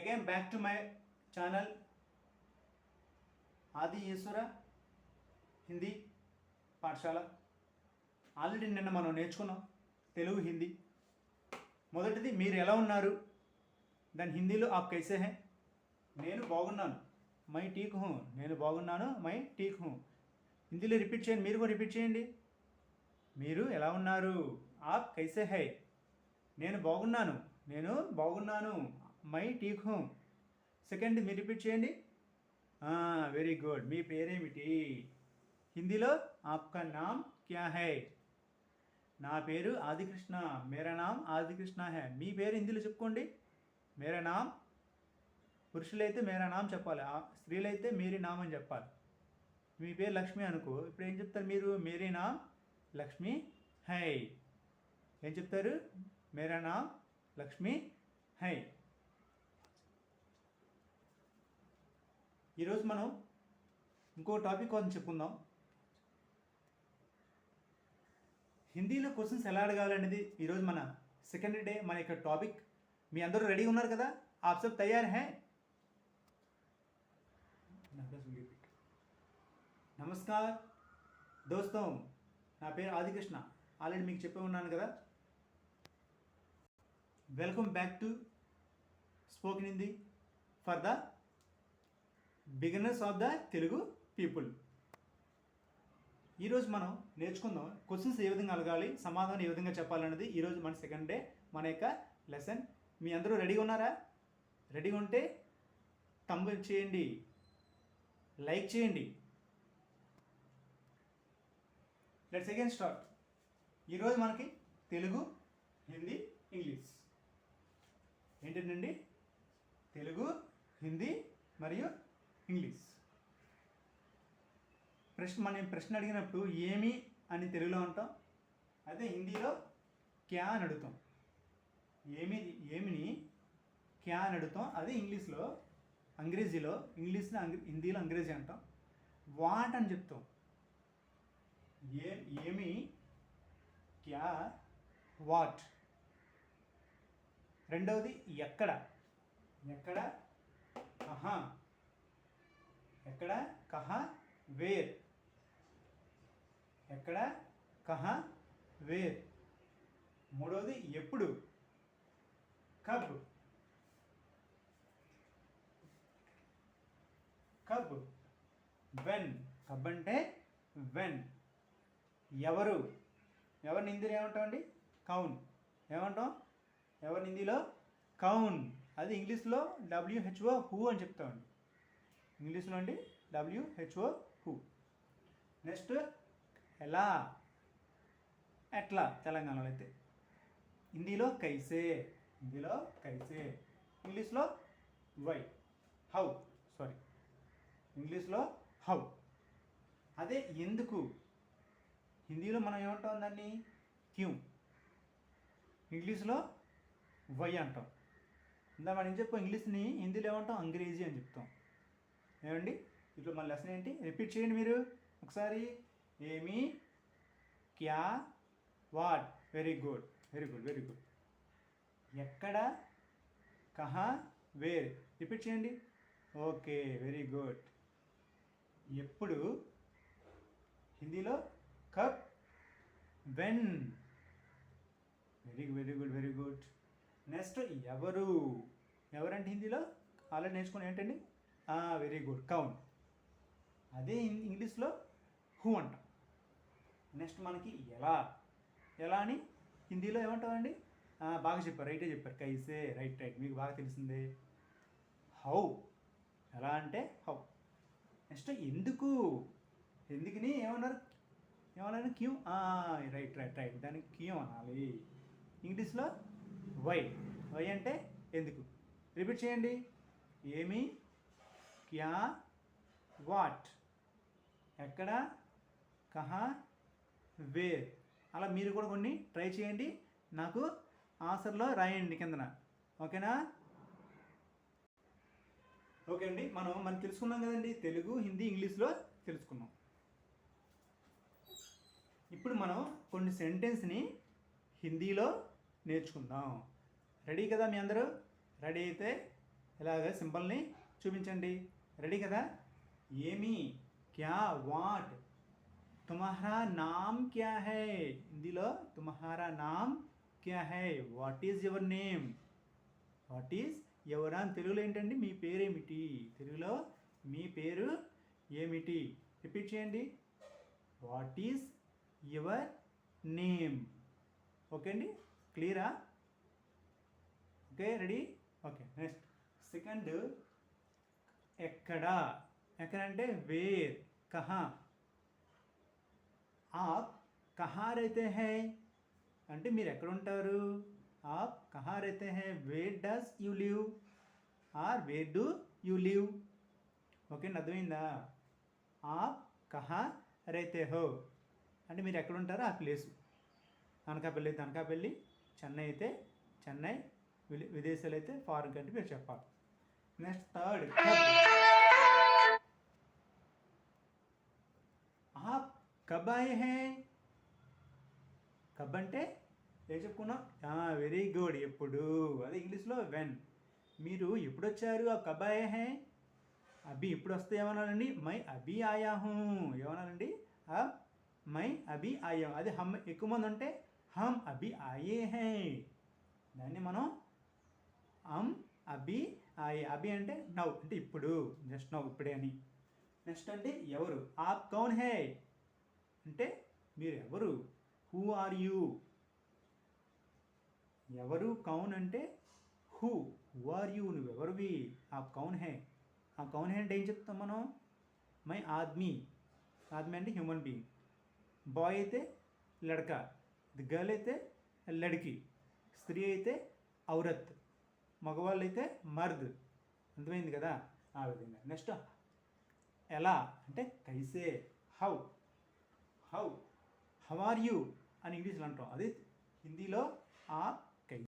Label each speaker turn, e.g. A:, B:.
A: again back to my channel. ఆది ఈశ్వర హిందీ పాఠశాల already నిన్న మనం నేర్చుకున్నాం తెలుగు హిందీ మొదటిది మీరు ఎలా ఉన్నారు? దాని హిందీలో ఆప్ కైసే హే? నేను బాగున్నాను. మై టీక్ హూ. నేను బాగున్నాను. మై టీక్ హూ. హిందీలో రిపీట్ చేయండి. మీరు కూడా రిపీట్ చేయండి. మీరు ఎలా ఉన్నారు? ఆప్ కైసే హై. నేను బాగున్నాను. నేను బాగున్నాను. మై టీక్ హోమ్. సెకండ్ మీరు రిపీట్ చేయండి. వెరీ గుడ్ మీ పేరేమిటి? హిందీలో ఆప్కా నామ్ క్యా హై? నా పేరు ఆదికృష్ణ. మేరా నామ్ ఆదికృష్ణ హై. మీ పేరు హిందీలో చెప్పుకోండి. మేరా నామ్ పురుషులైతే మేరా నామ్ చెప్పాలి. ఆ స్త్రీలైతే మేరీ నామ్ అని చెప్పాలి. మీ పేరు లక్ష్మి అనుకో. ఇప్పుడు ఏం చెప్తారు మీరు? మేరీ నామ్ లక్ష్మి హై. ఏం చెప్తారు? మేరా నామ్ లక్ష్మి హై. ఈరోజు మనం ఇంకో టాపిక్ కోసం చెప్పుకుందాం. హిందీలో క్వశ్చన్స్ ఎలా అడగాలనేది ఈరోజు మన సెకండ్ డే మన యొక్క టాపిక్. మీ అందరూ రెడీ ఉన్నారు కదా? ఆప్ సబ్ తయారు హే. నమస్కార్. దోస్తో నా పేరు ఆదికృష్ణ. ఆల్రెడీ మీకు చెప్పి ఉన్నాను కదా. Welcome back to spoken Hindi for the beginners of the Telugu people. ఈరోజు మనం నేర్చుకుందాం క్వశ్చన్స్ ఏ విధంగా అడగాలి సమాధానం ఏ విధంగా చెప్పాలన్నది. ఈరోజు మన సెకండ్ డే మన యొక్క లెసన్. మీ అందరూ రెడీగా ఉన్నారా? రెడీగా ఉంటే తంబు చేయండి లైక్ చేయండి. లెట్స్ అగైన్ స్టార్ట్ ఈరోజు మనకి తెలుగు హిందీ ఇంగ్లీష్. ఏంటండి తెలుగు హిందీ మరియు ఇంగ్లీష్. ప్రశ్న మనం ప్రశ్న అడిగినప్పుడు ఏమి అని తెలుగులో అంటాం. అదే హిందీలో క్యా అని అడుగుతాం. ఏమి ఏమిని క్యా అని అడుగుతాం. అదే ఇంగ్లీష్లో అంగ్రేజీలో ఇంగ్లీష్లో అంగ్రే హిందీలో అంగ్రేజీ అంటాం. వాట్ అని చెప్తాం. ఏ ఏమి క్యా వాట్. రెండవది ఎక్కడ. ఎక్కడ? కహా ఎక్కడ? కహ వేర్. ఎక్కడ? కహ వేర్. మూడవది ఎప్పుడు? కబ్. కబ్. వెన్. కబ్ అంటే వెన్. ఎవరు? ఎవరిని హిందీలో ఏమంటామండి కౌన్. ఏమంటాం? ఎవరిని హిందీలో కౌన్. అది ఇంగ్లీష్లో డబ్ల్యూహెచ్ఓ హూ అని చెప్తామండి ఇంగ్లీష్లో అండి? డబ్ల్యూహెచ్ఓ హూ నెక్స్ట్ ఎలా? ఎట్లా? తెలంగాణలో అయితే. హిందీలో కైసే. హిందీలో కైసే. ఇంగ్లీష్లో వై. హౌ. సారీ ఇంగ్లీష్లో హౌ. అదే ఎందుకు? హిందీలో మనం ఏమంటాం దాన్ని? క్యూ ఇంగ్లీష్లో వై అంటాం. ఇందా మనం ఏం చెప్పాం? ఇంగ్లీష్ని హిందీలో ఏమంటాం? అంగ్రేజీ అని చెప్తాం. ఏమండి? ఇప్పుడు మన లెసన్ ఏంటి? రిపీట్ చేయండి మీరు. ఒకసారి. ఏమి? క్యా? What? Very good. Very good very good. ఎక్కడ? కహా? వేర్. రిపీట్ చేయండి. Okay very good. ఎప్పుడు? హిందీలో? Cup when? Very very good very good. Next ఎవరు? ఎవరంటే హిందీలో? ఆల్రెడీ నేర్చుకుని ఏంటండి? వెరీ గుడ్ కౌన్ అదే ఇం- ఇంగ్లీష్లో హూ అంటాం. నెక్స్ట్ మనకి ఎలా? ఎలా అని హిందీలో ఏమంటామండి? బాగా చెప్పారు రైటే చెప్పారు. కైసే రైట్ రైట్. మీకు బాగా తెలిసిందే. హౌ. ఎలా అంటే హౌ. నెక్స్ట్ ఎందుకు? ఎందుకని ఏమన్నారు? ఏమన్నారు? క్యూ. Right right right. దానికి క్యూ అనాలి. ఇంగ్లీష్లో వై. వై అంటే ఎందుకు? రిపీట్ చేయండి. ఏమి? క్యా? వాట్? ఎక్కడ? కహా? వేర్. అలా మీరు కూడా కొన్ని ట్రై చేయండి. నాకు ఆన్సర్లో రాయండి కిందన. ఓకేనా? ఓకే అండి. మనం మనం తెలుసుకున్నాం కదండి. తెలుగు హిందీ ఇంగ్లీష్లో తెలుసుకున్నాం. ఇప్పుడు మనం కొన్ని సెంటెన్స్ని హిందీలో నేర్చుకుందాం. రెడీ కదా మీ అందరూ? రెడీ అయితే ఇలాగ సింబల్ని చూపించండి. రెడీ కదా? ఏమి? క్యా? వాట్? తుమహారా నామ్ క్యా హై? హిందీలో తుమహారా నామ్ క్యా high? What is your name? What is ఎవరా తెలుగులో ఏంటండి? మీ పేరేమిటి? తెలుగులో మీ పేరు ఏమిటి? రిపీట్ చేయండి. What is your name? Okay అండి? క్లియరా? Okay ready? Okay next. Second ఎక్కడ? ఎక్కడ అంటే వేర్ కహా. ఆప్ కహా రైతే హై. అంటే మీరు ఎక్కడ ఉంటారు ఆప్ కహా రైతే high. Where does you live? Or where do you live? Okay అర్థమైందా? ఆప్ కహా రైతే హో. అంటే మీరు ఎక్కడ ఉంటారో ఆ ప్లేసు. అనకాపల్లి అయితే అనకాపల్లి చెన్నై అయితే చెన్నై విదేశాలు అయితే ఫారిన్ కంట్రీ మీరు చెప్పాలి. నెక్స్ట్ థర్డ్ ఆప్ కబ్ ఆయే హే కబ్ అంటే ఏం చెప్పుకున్నాం వెరీ గుడ్ ఎప్పుడు అది ఇంగ్లీష్లో వెన్ మీరు ఎప్పుడు వచ్చారు ఆ కబ్ ఆయే హే అభి ఇప్పుడు వస్తే ఏమనాలండి మై అభి ఆయాహు ఏమనాలండి ఆ మై అభి ఆయా అది హమ్ ఎక్కువ మంది ఉంటే హమ్ అభి ఆయే హే దాన్ని మనం అమ్ అభి అభి అంటే నవ్ అంటే ఇప్పుడు జస్ట్ నవ్ ఇప్పుడే అని. నెక్స్ట్ అంటే ఎవరు? ఆప్ కౌన్ హే? అంటే మీరు ఎవరు? హూ ఆర్ యూ ఎవరు కౌన్ అంటే హూ హూ ఆర్ యూ నువ్వు ఎవరివి ఆప్ కౌన్ హే. ఆ కౌన్ హే అంటే ఏం చెప్తాం మనం? మై ఆద్మీ. ఆద్మీ అంటే హ్యూమన్ బీయింగ్ బాయ్ అయితే లడక. గర్ల్ అయితే లడికి. స్త్రీ అయితే ఔరత్. మగవాళ్ళు అయితే మర్ద్. అర్థమైంది కదా? ఆ విధంగా. నెక్స్ట్ ఎలా? అంటే కైసే how. How how are you అని ఇంగ్లీష్లో అంటాం. అది హిందీలో ఆ